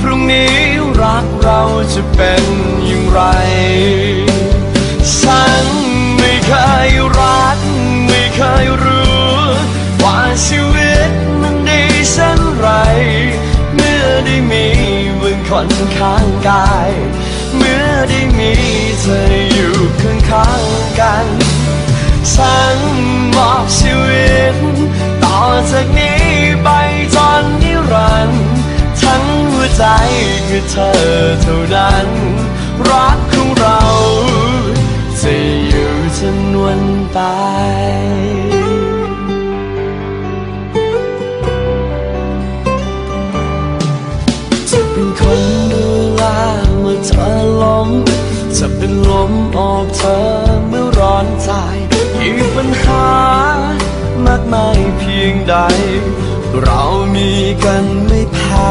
พรุ่งนี้รักเราจะเป็นอย่างไร ฉันไม่เคยรัก ไม่เคยรู้ ว่าชีวิตมันดีเช่นไร เมื่อได้มีมึงคนข้างกาย เมื่อได้มีเธออยู่ข้างข้างกัน ฉันมอบชีวิต ต่อจากนี้ อเธอเท่านั้น รักของเราจะอยู่จนวันตายจะเป็นคนดูแลเมื่อเธอล้มจะเป็นลมออกเธอเมื่อร้อนใจมีปัญหามากมายเพียงใด เรามีกันไม่แพ้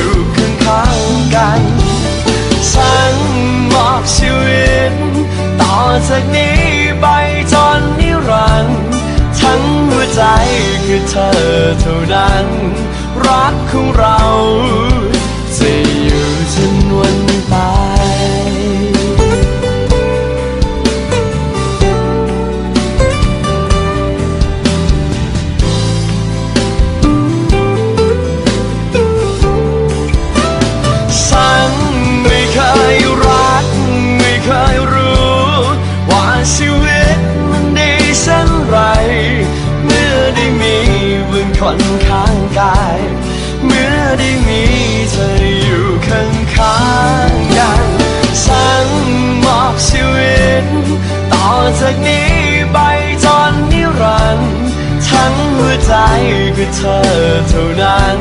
ู่ อบชีวิต ต่อจากนี้ไปจนนิรันดร์ทั้งหัวใจคือเธอเท่านั้น รักของเราจะ ใจคือเธอเท่านั้น